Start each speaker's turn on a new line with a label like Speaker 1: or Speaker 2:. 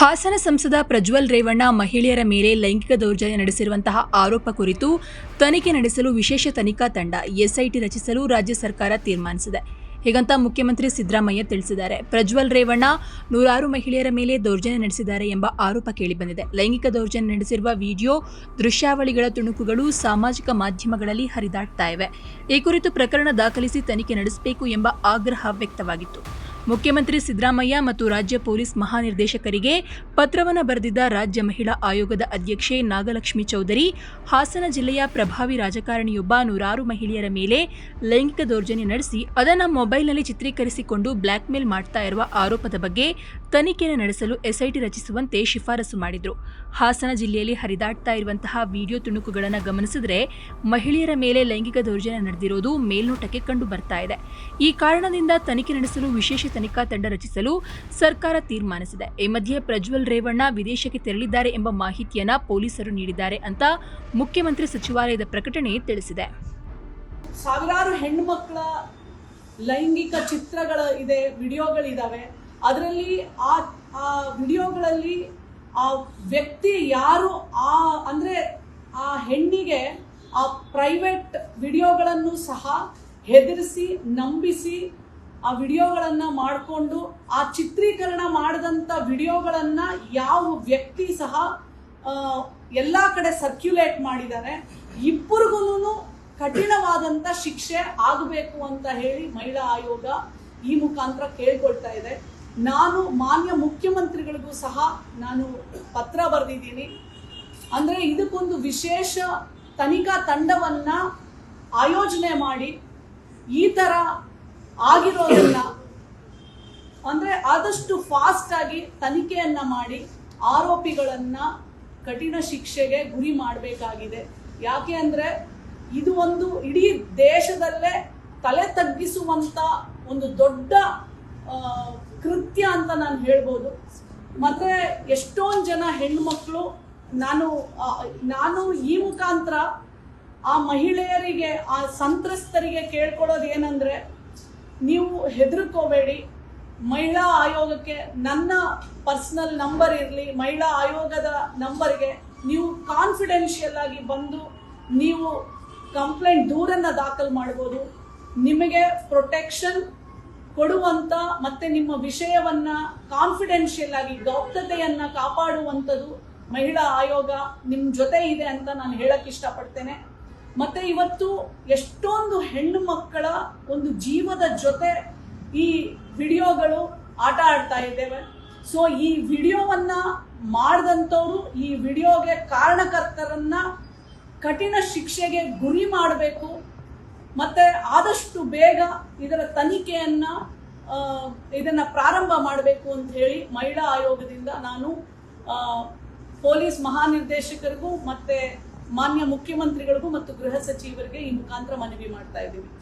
Speaker 1: ಹಾಸನ ಸಂಸದ ಪ್ರಜ್ವಲ್ ರೇವಣ್ಣ ಮಹಿಳೆಯರ ಮೇಲೆ ಲೈಂಗಿಕ ದೌರ್ಜನ್ಯ ನಡೆಸಿರುವಂತಹ ಆರೋಪ ಕುರಿತು ತನಿಖೆ ನಡೆಸಲು ವಿಶೇಷ ತನಿಖಾ ತಂಡ ಎಸ್ಐಟಿ ರಚಿಸಲು ರಾಜ್ಯ ಸರ್ಕಾರ ತೀರ್ಮಾನಿಸಿದೆ. ಹೀಗಂತ ಮುಖ್ಯಮಂತ್ರಿ ಸಿದ್ದರಾಮಯ್ಯ ತಿಳಿಸಿದ್ದಾರೆ. ಪ್ರಜ್ವಲ್ ರೇವಣ್ಣ ನೂರಾರು ಮಹಿಳೆಯರ ಮೇಲೆ ದೌರ್ಜನ್ಯ ನಡೆಸಿದ್ದಾರೆ ಎಂಬ ಆರೋಪ ಕೇಳಿಬಂದಿದೆ. ಲೈಂಗಿಕ ದೌರ್ಜನ್ಯ ನಡೆಸಿರುವ ವಿಡಿಯೋ, ದೃಶ್ಯಾವಳಿಗಳ ತುಣುಕುಗಳು ಸಾಮಾಜಿಕ ಮಾಧ್ಯಮಗಳಲ್ಲಿ ಹರಿದಾಡ್ತಾ ಇವೆ. ಈ ಕುರಿತು ಪ್ರಕರಣ ದಾಖಲಿಸಿ ತನಿಖೆ ನಡೆಸಬೇಕು ಎಂಬ ಆಗ್ರಹ ವ್ಯಕ್ತವಾಗಿತ್ತು. ಮುಖ್ಯಮಂತ್ರಿ ಸಿದ್ದರಾಮಯ್ಯ ಮತ್ತು ರಾಜ್ಯ ಪೊಲೀಸ್ ಮಹಾನಿರ್ದೇಶಕರಿಗೆ ಪತ್ರವನ್ನು ಬರೆದಿದ್ದ ರಾಜ್ಯ ಮಹಿಳಾ ಆಯೋಗದ ಅಧ್ಯಕ್ಷೆ ನಾಗಲಕ್ಷ್ಮಿ ಚೌಧರಿ, ಹಾಸನ ಜಿಲ್ಲೆಯ ಪ್ರಭಾವಿ ರಾಜಕಾರಣಿಯೊಬ್ಬ ನೂರಾರು ಮಹಿಳೆಯರ ಮೇಲೆ ಲೈಂಗಿಕ ದೌರ್ಜನ್ಯ ನಡೆಸಿ ಅದನ್ನು ಮೊಬೈಲ್ನಲ್ಲಿ ಚಿತ್ರೀಕರಿಸಿಕೊಂಡು ಬ್ಲ್ಯಾಕ್ಮೇಲ್ ಮಾಡ್ತಾ ಇರುವ ಆರೋಪದ ಬಗ್ಗೆ ತನಿಖೆಯನ್ನು ನಡೆಸಲು ಎಸ್ಐಟಿ ರಚಿಸುವಂತೆ ಶಿಫಾರಸು ಮಾಡಿದರು. ಹಾಸನ ಜಿಲ್ಲೆಯಲ್ಲಿ ಹರಿದಾಡ್ತಾ ಇರುವಂತಹ ವಿಡಿಯೋ ತುಣುಕುಗಳನ್ನು ಗಮನಿಸಿದರೆ ಮಹಿಳೆಯರ ಮೇಲೆ ಲೈಂಗಿಕ ದೌರ್ಜನ್ಯ ನಡೆದಿರೋದು ಮೇಲ್ನೋಟಕ್ಕೆ ಕಂಡು ಬರ್ತಾ ಇದೆ. ಈ ಕಾರಣದಿಂದ ತನಿಖೆ ನಡೆಸಲು ವಿಶೇಷ ತನಿಖಾ ತಂಡ ರಚಿಸಲು ಸರ್ಕಾರ ತೀರ್ಮಾನಿಸಿದೆ. ಈ ಮಧ್ಯೆ ಪ್ರಜ್ವಲ್ ರೇವಣ್ಣ ವಿದೇಶಕ್ಕೆ ತೆರಳಿದ್ದಾರೆ ಎಂಬ ಮಾಹಿತಿಯನ್ನ ಪೊಲೀಸರು ನೀಡಿದ್ದಾರೆ ಅಂತ ಮುಖ್ಯಮಂತ್ರಿ ಸಚಿವಾಲಯದ ಪ್ರಕಟಣೆ ತಿಳಿಸಿದೆ.
Speaker 2: ಸಾವಿರಾರು ಹೆಣ್ಮಕ್ಳ ಲೈಂಗಿಕ ಚಿತ್ರಗಳ ಇದೆ, ವಿಡಿಯೋಗಳಿದಾವೆ. ಅದರಲ್ಲಿ ಆ ಆ ವಿಡಿಯೋಗಳಲ್ಲಿ ಆ ವ್ಯಕ್ತಿ ಯಾರು, ಆ, ಅಂದ್ರೆ ಆ ಹೆಣ್ಣಿಗೆ ಆ ಪ್ರೈವೇಟ್ ವಿಡಿಯೋಗಳನ್ನು ಸಹ ಹೆದರಿಸಿ, ನಂಬಿಸಿ ಆ ವಿಡಿಯೋಗಳನ್ನು ಮಾಡಿಕೊಂಡು ಆ ಚಿತ್ರೀಕರಣ ಮಾಡಿದಂಥ ವಿಡಿಯೋಗಳನ್ನು ಯಾವ ವ್ಯಕ್ತಿ ಸಹ ಎಲ್ಲ ಕಡೆ ಸರ್ಕ್ಯುಲೇಟ್ ಮಾಡಿದ್ದಾರೆ ಇಬ್ಬರಿಗೂ ಕಠಿಣವಾದಂಥ ಶಿಕ್ಷೆ ಆಗಬೇಕು ಅಂತ ಹೇಳಿ ಮಹಿಳಾ ಆಯೋಗ ಈ ಮುಖಾಂತರ ಕೇಳ್ಕೊಳ್ತಾ ಇದೆ. ನಾನು ಮಾನ್ಯ ಮುಖ್ಯಮಂತ್ರಿಗಳಿಗೂ ಸಹ ನಾನು ಪತ್ರ ಬರೆದಿದ್ದೀನಿ. ಅಂದರೆ ಇದಕ್ಕೊಂದು ವಿಶೇಷ ತನಿಖಾ ತಂಡವನ್ನು ಆಯೋಜನೆ ಮಾಡಿ ಈ ತರ ಆಗಿರೋದನ್ನ ಅಂದ್ರೆ ಆದಷ್ಟು ಫಾಸ್ಟ್ ಆಗಿ ತನಿಖೆಯನ್ನ ಮಾಡಿ ಆರೋಪಿಗಳನ್ನ ಕಠಿಣ ಶಿಕ್ಷೆಗೆ ಗುರಿ ಮಾಡಬೇಕಾಗಿದೆ. ಯಾಕೆ ಅಂದ್ರೆ ಇದು ಒಂದು ಇಡೀ ದೇಶದಲ್ಲೇ ತಲೆ ತಗ್ಗಿಸುವಂತ ಒಂದು ದೊಡ್ಡ ಕೃತ್ಯ ಅಂತ ನಾನು ಹೇಳ್ಬೋದು. ಮತ್ತೆ ಎಷ್ಟೊಂದು ಜನ ಹೆಣ್ಮಕ್ಳು ನಾನು ನಾನು ಈ ಮುಖಾಂತರ ಆ ಮಹಿಳೆಯರಿಗೆ, ಆ ಸಂತ್ರಸ್ತರಿಗೆ ಕೇಳ್ಕೊಳ್ಳೋದು ಏನಂದ್ರೆ ನೀವು ಹೆದರ್ಕೋಬೇಡಿ. ಮಹಿಳಾ ಆಯೋಗಕ್ಕೆ ನನ್ನ ಪರ್ಸನಲ್ ನಂಬರ್ ಇರಲಿ. ಮಹಿಳಾ ಆಯೋಗದ ನಂಬರ್ಗೆ ನೀವು ಕಾನ್ಫಿಡೆನ್ಷಿಯಲ್ ಆಗಿ ಬಂದು ನೀವು ಕಂಪ್ಲೇಂಟ್ ದೂರನ್ನು ದಾಖಲು ಮಾಡ್ಬೋದು. ನಿಮಗೆ ಪ್ರೊಟೆಕ್ಷನ್ ಕೊಡುವಂಥ ಮತ್ತು ನಿಮ್ಮ ವಿಷಯವನ್ನು ಕಾನ್ಫಿಡೆನ್ಷಿಯಲ್ ಆಗಿ, ಗೌಪ್ಯತೆಯನ್ನು ಕಾಪಾಡುವಂಥದ್ದು ಮಹಿಳಾ ಆಯೋಗ ನಿಮ್ಮ ಜೊತೆ ಇದೆ ಅಂತ ನಾನು ಹೇಳಕ್ಕೆ ಇಷ್ಟಪಡ್ತೇನೆ. ಮತ್ತೆ ಇವತ್ತು ಎಷ್ಟೊಂದು ಹೆಣ್ಣು ಮಕ್ಕಳ ಒಂದು ಜೀವದ ಜೊತೆ ಈ ವಿಡಿಯೋಗಳು ಆಟ ಆಡ್ತಾ ಇದ್ದೇವೆ. ಸೊ ಈ ವಿಡಿಯೋವನ್ನ ಮಾಡಿದಂಥವ್ರು ಈ ವಿಡಿಯೋಗೆ ಕಾರಣಕರ್ತರನ್ನ ಕಠಿಣ ಶಿಕ್ಷೆಗೆ ಗುರಿ ಮಾಡಬೇಕು. ಮತ್ತೆ ಆದಷ್ಟು ಬೇಗ ಇದರ ತನಿಖೆಯನ್ನ ಇದನ್ನು ಪ್ರಾರಂಭ ಮಾಡಬೇಕು ಅಂತ ಹೇಳಿ ಮಹಿಳಾ ಆಯೋಗದಿಂದ ನಾನು ಪೊಲೀಸ್ ಮಹಾನಿರ್ದೇಶಕರಿಗೂ ಮತ್ತೆ ಮಾನ್ಯ ಮುಖ್ಯಮಂತ್ರಿಗಳಿಗೂ ಮತ್ತು ಗೃಹ ಸಚಿವರಿಗೆ ಈ ಮುಖಾಂತರ ಮನವಿ ಮಾಡ್ತಾ ಇದ್ದೀವಿ.